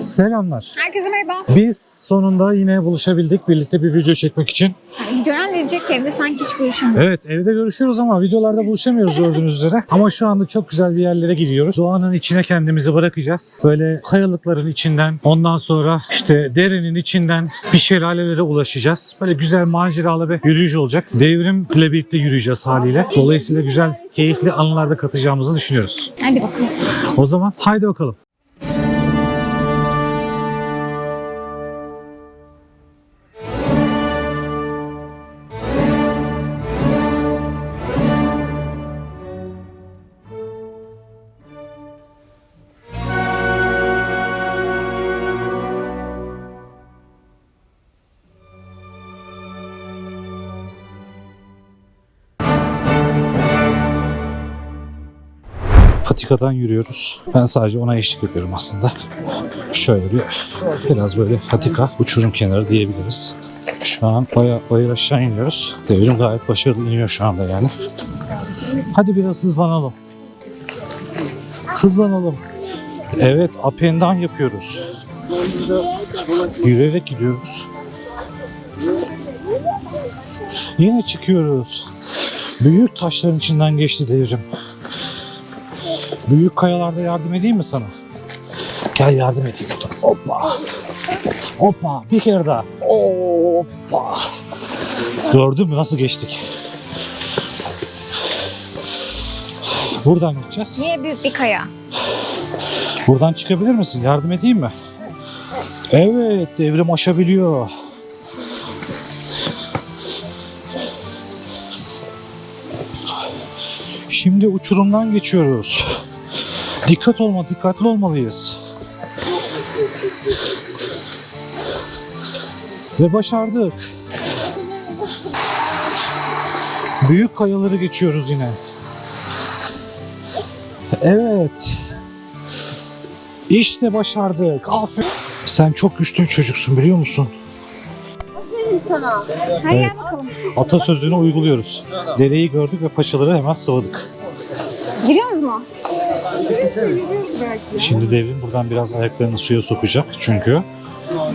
Selamlar. Herkese merhaba. Biz sonunda yine buluşabildik birlikte bir video çekmek için. Gören diyecek ki evde sanki hiç buluşamıyor. Evet evde görüşüyoruz ama videolarda buluşamıyoruz gördüğünüz üzere. Ama şu anda çok güzel bir yerlere gidiyoruz. Doğanın içine kendimizi bırakacağız. Böyle kayalıkların içinden ondan sonra işte derenin içinden bir şelalelere ulaşacağız. Böyle güzel maceralı bir yürüyüş olacak. Devrimle birlikte yürüyeceğiz haliyle. Dolayısıyla güzel, keyifli anılar da katacağımızı düşünüyoruz. Hadi bakalım. O zaman haydi bakalım. Patikadan yürüyoruz. Ben sadece ona eşlik ediyorum aslında. Şöyle bir biraz böyle patika, uçurum kenarı diyebiliriz. Şu an baya bayır aşağı iniyoruz. Devrim gayet başarılı iniyor şu anda yani. Hadi biraz hızlanalım. Hızlanalım. Evet, up yapıyoruz. Yürüyerek gidiyoruz. Yine çıkıyoruz. Büyük taşların içinden geçti devrim. Büyük kayalarda yardım edeyim mi sana? Gel yardım edeyim. Hoppa. Hoppa. Bir kere daha. Hoppa. Gördün mü nasıl geçtik? Buradan gideceğiz. Niye büyük bir kaya? Buradan çıkabilir misin? Yardım edeyim mi? Evet, devrim aşabiliyor. Şimdi uçurumdan geçiyoruz. Dikkat olma, dikkatli olmalıyız. Ve başardık. Büyük kayaları geçiyoruz yine. Evet. İşte başardık. Aferin. Sen çok güçlü bir çocuksun biliyor musun? Hadi Evet. gel bakalım. Atasözünü uyguluyoruz. Dereyi gördük ve paçaları hemen sıvadık. Giriyoruz mu? Şimdi devrim buradan biraz ayaklarını suya sokacak çünkü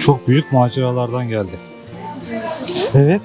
çok büyük maceralardan geldi. Evet.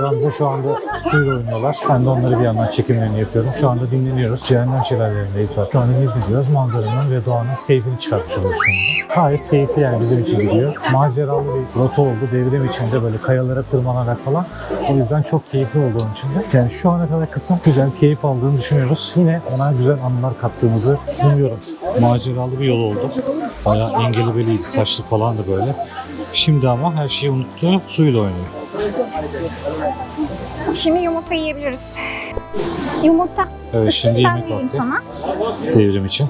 Gamze şu anda suyla oynuyorlar. Ben de onları bir yandan çekimlerini yapıyorum. Şu anda dinleniyoruz. Cehennem şelalelerindeyiz zaten. Şu anda geziyoruz. Manzaranın ve doğanın keyfini çıkartmış oluyoruz anda. Gayet keyifli yani bizim için gidiyor. Maceralı bir rota oldu. Devrim içinde böyle kayalara tırmanarak falan. O yüzden çok keyifli oldu onun için de. Yani şu ana kadar kısım güzel, keyif aldığını düşünüyoruz. Yine ona güzel anılar kattığımızı umuyorum. Maceralı bir yol oldu. Bayağı engelebeliydi, taşlı falan da böyle. Şimdi ama her şeyi unuttu, suyla oynuyor. Şimdi yumurta yiyebiliriz. Yumurta. Evet şimdi Ben yemek vakti sana. devrim için.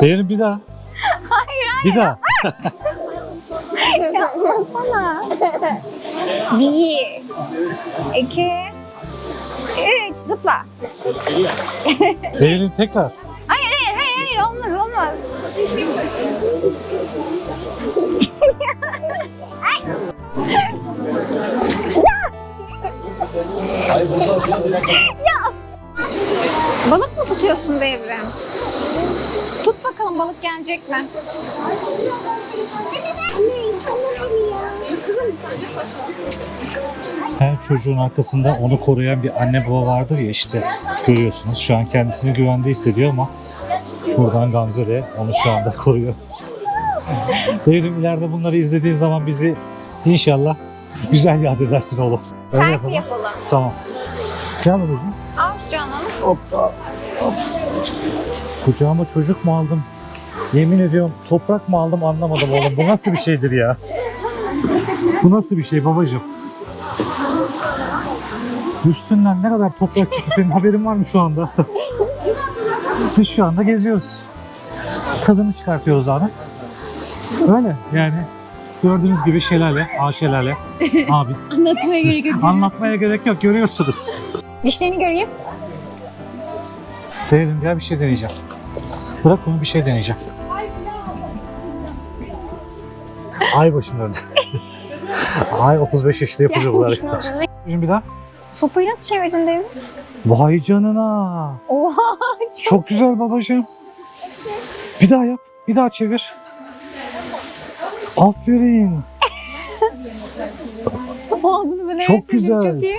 Devrim bir daha. Bir daha. Yapmasana. Bir, iki, üç. Zıpla. Devrim tekrar. Hayır hayır hayır hayır olmaz olmaz. Ya. Balık mı tutuyorsun Devrim? Tut bakalım balık gelecek mi? Her çocuğun arkasında onu koruyan bir anne baba vardır ya işte görüyorsunuz. Şu an kendisini güvende hissediyor ama buradan Gamze de onu şu anda koruyor. Devrim ileride bunları izlediğin zaman bizi inşallah güzel yad edersin oğlum. Öyle Selfie yapalım. yapalım. Tamam. Gel babacığım. Al canım. Hoppa. Hop. Kucağıma çocuk mu aldım? Yemin ediyorum toprak mı aldım anlamadım oğlum. Bu nasıl bir şeydir ya? Bu nasıl bir şey babacığım? Üstünden ne kadar toprak çıktı senin haberin var mı şu anda? Biz şu anda geziyoruz. Tadını çıkartıyoruz abi. Öyle yani gördüğünüz gibi şelale, A şelale, abis. Anlatmaya gerek yok. Anlatmaya gerek yok görüyorsunuz. Dişlerini göreyim. Değilim gel bir şey deneyeceğim. Bırak bunu bir şey deneyeceğim. Ay başım döndü. Ay 35 yaşında yapılıyor bu hareketler. Şimdi bir daha. Sopayı nasıl çevirdin devrim? Vay canına. Oha çok. Çok güzel babacığım. Bir daha yap. Bir daha çevir. Aferin. Oha bunu ben Çok öğretmedim, güzel. Çok iyi.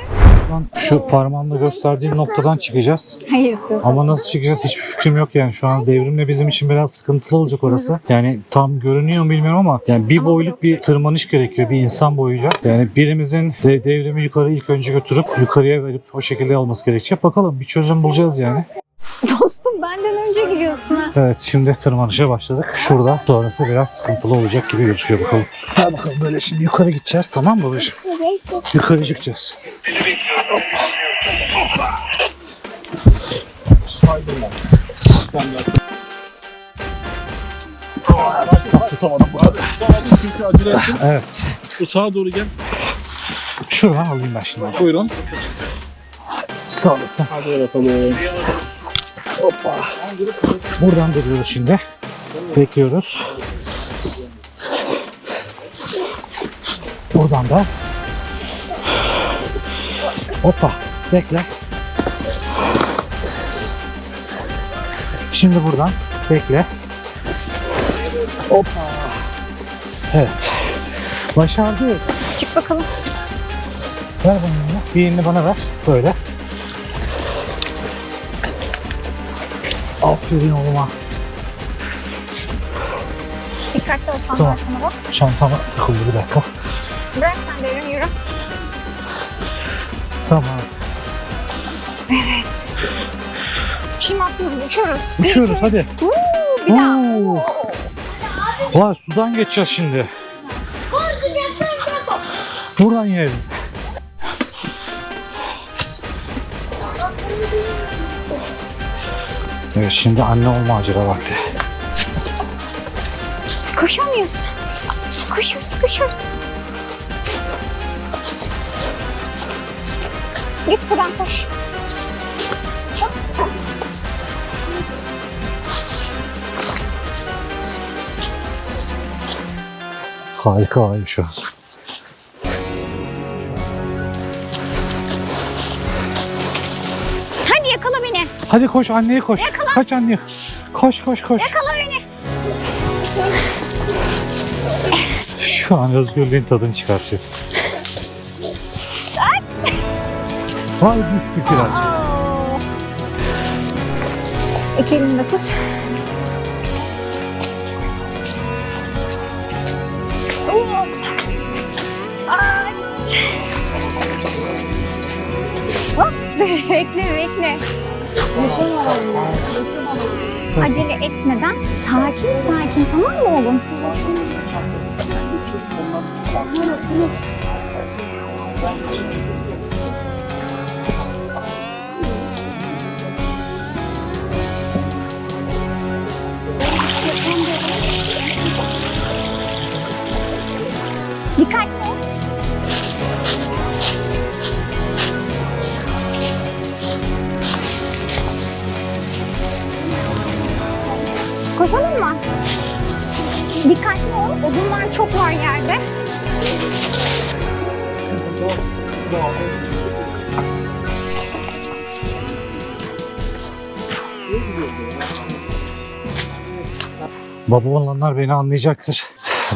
Lan Şu parmağımla gösterdiğim noktadan çıkacağız. Hayırsız. Ama nasıl çıkacağız hiçbir fikrim yok yani. Şu an devrimle bizim için biraz sıkıntılı olacak orası. Yani tam görünüyor mu bilmiyorum ama yani bir boyluk bir tırmanış gerekiyor bir insan boyunca. Yani birimizin de devrimi yukarı ilk önce götürüp yukarıya verip o şekilde alması gerekecek. Bakalım bir çözüm bulacağız yani. Dostum benden önce giriyorsun ha. Evet şimdi tırmanışa başladık. Şurada sonrası biraz sıkıntılı olacak gibi gözüküyor bakalım. Hadi bakalım böyle şimdi yukarı gideceğiz tamam mı babacığım? Yukarı çıkacağız. Tutamadım bu abi. Çünkü acele ettim. Evet. Bu sağa doğru gel. Şuradan alayım ben şimdi. Buyurun. Sağ olasın. Hadi bakalım. Hoppa. Buradan duruyoruz şimdi. Bekliyoruz. Buradan da. Hoppa. Bekle. Şimdi buradan. Bekle. Hoppa. Evet. Başardık. Çık bakalım. Ver bana elini. Bir elini bana ver. Böyle. Aferin oğluma. Dikkatli ol sen Tamam. arkana bak. Çantama takıldı bir dakika. Bırak sen devrim yürü. Tamam. Evet. Şimdi atlıyoruz, uçuyoruz. Bir, Uçuyoruz iki, hadi. Uuu, bir daha. Oo. Vay sudan geçeceğiz şimdi. Buradan yiyelim. Evet şimdi anne olma acaba vakti. Koşuyor muyuz? Koşuyoruz, koşuyoruz. Git buradan koş. Harika abi şu an. Hadi koş anneye koş. Kaç anneye. Koş koş koş. Yakala beni. Şu an özgürlüğün tadını çıkartıyor. Vay düştük biraz. Oo. İki elimle tut. Hop, bekle bekle. Acele etmeden sakin sakin tamam mı oğlum? Baba olanlar beni anlayacaktır.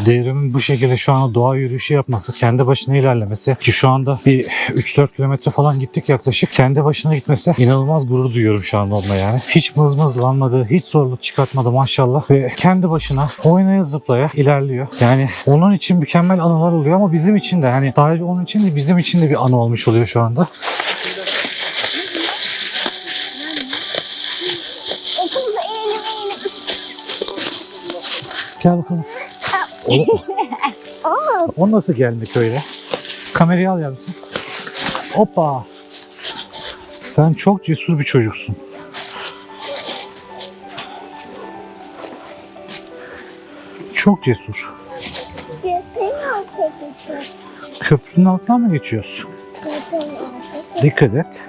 Devrimin bu şekilde şu anda doğa yürüyüşü yapması, kendi başına ilerlemesi ki şu anda bir 3-4 kilometre falan gittik yaklaşık. Kendi başına gitmesi inanılmaz gurur duyuyorum şu anda onunla yani. Hiç mızmızlanmadı, hiç zorluk çıkartmadı maşallah ve kendi başına oynaya zıplaya ilerliyor. Yani onun için mükemmel anılar oluyor ama bizim için de hani sadece onun için de bizim için de bir anı olmuş oluyor şu anda. Gel bakalım. O, o nasıl gelmek öyle? Kamerayı al yavrum. Hoppa. Sen çok cesur bir çocuksun. Çok cesur. Köprünün altından mı geçiyoruz? Dikkat et.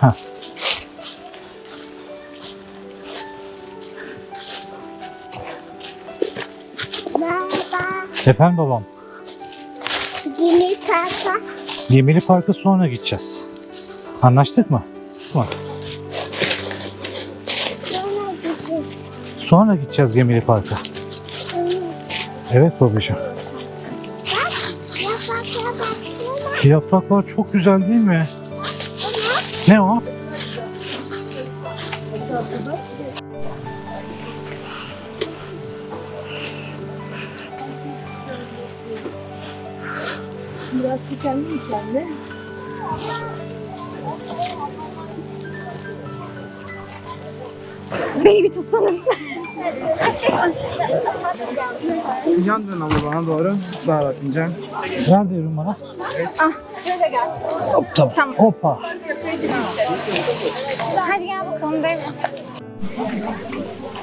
Ha. Efendim babam. Yeni kasa. Gemili Park'a sonra gideceğiz. Anlaştık mı? Tamam. Sonra gideceğiz. Sonra gideceğiz Gemili Park'a. Evet babacığım. Bak. Yapraklara baksana. Yapraklar çok güzel değil mi? Ne o? Biraz tükendi mi kendi? Beni bir tutsanız. Yan dön ama bana doğru. Daha bakın can. Ver devrim bana. Tamam. Hoppa. Hadi gel bakalım devrim.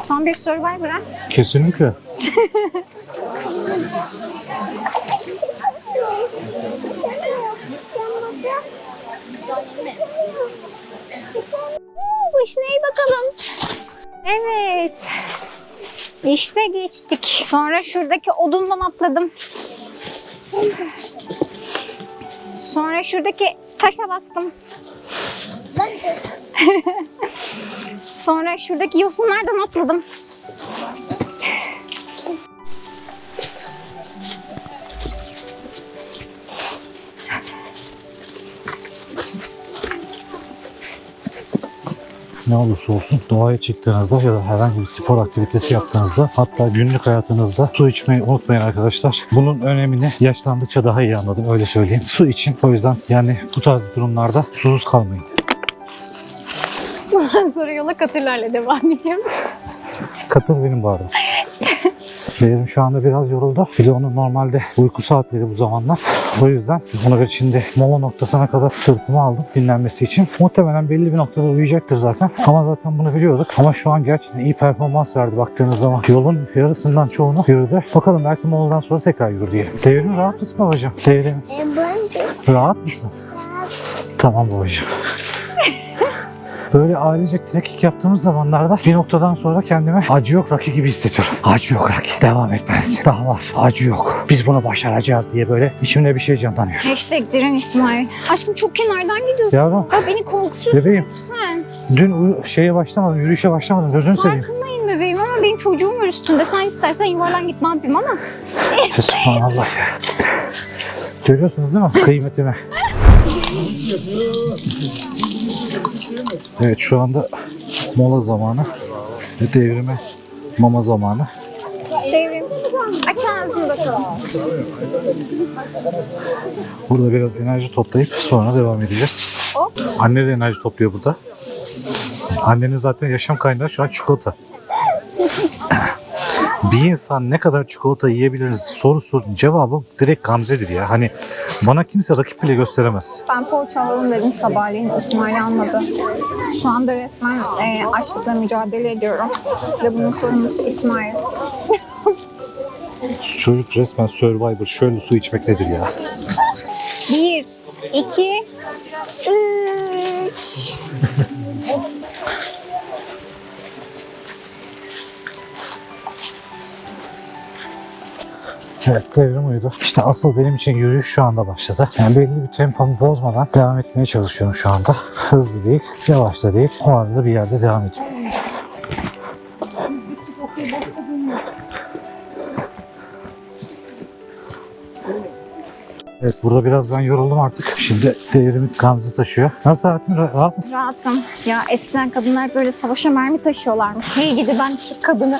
Son bir Survivor ha. Kesinlikle. Vişneyi bakalım. Evet. İşte geçtik. Sonra şuradaki odundan atladım. Sonra şuradaki taşa bastım. Sonra şuradaki yosunlardan atladım. Ne olursa olsun doğaya çıktığınızda ya da herhangi bir spor aktivitesi yaptığınızda hatta günlük hayatınızda su içmeyi unutmayın arkadaşlar. Bunun önemini yaşlandıkça daha iyi anladım öyle söyleyeyim. Su için o yüzden yani bu tarz durumlarda susuz kalmayın. Bundan sonra yola katırlarla devam ediyoruz. Katıl benim bu arada. Benim şu anda biraz yoruldu. Bir de onun normalde uyku saatleri bu zamanlar. O yüzden ona göre şimdi mola noktasına kadar sırtımı aldım dinlenmesi için. Muhtemelen belli bir noktada uyuyacaktır zaten. Ama zaten bunu biliyorduk. Ama şu an gerçekten iyi performans verdi baktığınız zaman. Yolun yarısından çoğunu yürüdü. Bakalım belki moladan sonra tekrar yürür diyelim. Devrim rahat mısın babacığım? Devrim rahat mısın? Tamam babacığım. Böyle ailecek trekking yaptığımız zamanlarda bir noktadan sonra kendimi acı yok Rocky gibi hissediyorum. Acı yok Rocky. Devam etmelisin. Daha var. Acı yok. Biz bunu başaracağız diye böyle içimde bir şey canlanıyor. Hashtag Diren İsmail. Aşkım çok kenardan gidiyorsun. Yavrum, Ya beni korkutuyorsun bebeğim. sen. Dün şeye başlamadım, yürüyüşe başlamadım. Gözünü seveyim. Farkındayım bebeğim ama benim çocuğum var üstünde. Sen istersen yuvarlan git ne yapayım ama. Subhanallah ya. Görüyorsunuz değil mi kıymetimi? Evet şu anda mola zamanı ve devrime mama zamanı. Devrim. Aç ağzını bakalım. Burada biraz enerji toplayıp sonra devam edeceğiz. Hop. Anne de enerji topluyor burada. Annenin zaten yaşam kaynağı şu an çikolata. Bir insan ne kadar çikolata yiyebilir sorusu cevabı direkt Gamze'dir ya. Hani bana kimse rakip bile gösteremez. Ben poğaça alalım dedim sabahleyin. İsmail almadı. Şu anda resmen e, açlıkla mücadele ediyorum. Ve bunun sorumlusu İsmail. Çocuk resmen Survivor. Şöyle su içmek nedir ya? Bir, iki, üç. Evet devrim uyudu. İşte asıl benim için yürüyüş şu anda başladı. Yani belli bir tempomu bozmadan devam etmeye çalışıyorum şu anda. Hızlı değil, yavaş da değil. O arada bir yerde devam ediyorum. Evet burada biraz ben yoruldum artık. Şimdi devrimi Gamze taşıyor. Nasıl hayatım Ra- rahat mı? Rahatım. Ya eskiden kadınlar böyle savaşa mermi taşıyorlarmış. Hey gidi ben Türk kadını.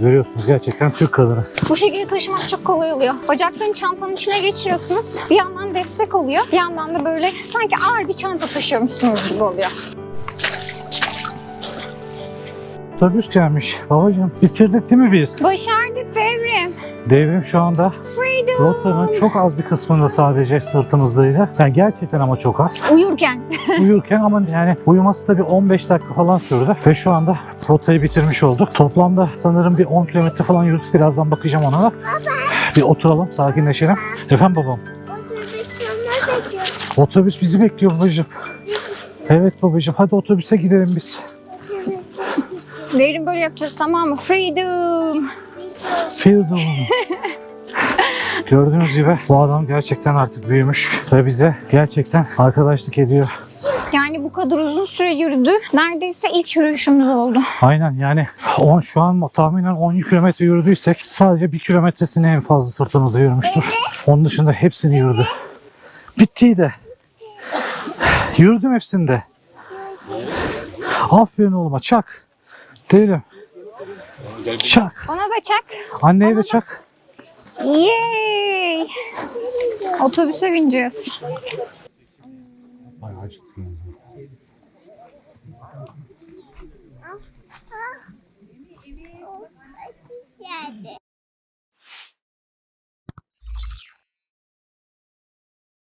Görüyorsunuz gerçekten Türk kadını. Bu şekilde taşımak çok kolay oluyor. Bacaklarını çantanın içine geçiriyorsunuz. Bir yandan destek oluyor. Bir yandan da böyle sanki ağır bir çanta taşıyormuşsunuz gibi oluyor. Otobüs gelmiş. Babacığım bitirdik değil mi biz? Başardık devrim. Devrim şu anda Freedom. rotanın çok az bir kısmında sadece sırtımızdaydı. Yani gerçekten ama çok az. Uyurken. Uyurken ama yani uyuması da bir 15 dakika falan sürdü. Ve şu anda rotayı bitirmiş olduk. Toplamda sanırım bir 10 kilometre falan yürüdük. Birazdan bakacağım ona da. Bir oturalım, sakinleşelim. Efendim babam? Otobüs bizi bekliyor babacığım. Evet babacığım hadi otobüse gidelim biz. Devrim böyle yapacağız tamam mı? Freedom. Freedom. Gördüğünüz gibi bu adam gerçekten artık büyümüş ve bize gerçekten arkadaşlık ediyor. Yani bu kadar uzun süre yürüdü. Neredeyse ilk yürüyüşümüz oldu. Aynen yani 10 şu an tahminen 10 kilometre yürüdüysek sadece bir kilometresini en fazla sırtımızda yürümüştür. Onun dışında hepsini yürüdü. Bitti de. Yürüdüm hepsinde. Aferin oğluma çak. Değilim. Çak. Ona da çak. Anneye de çak. Yay. Otobüse bineceğiz. Bayağı acıktı. geldi.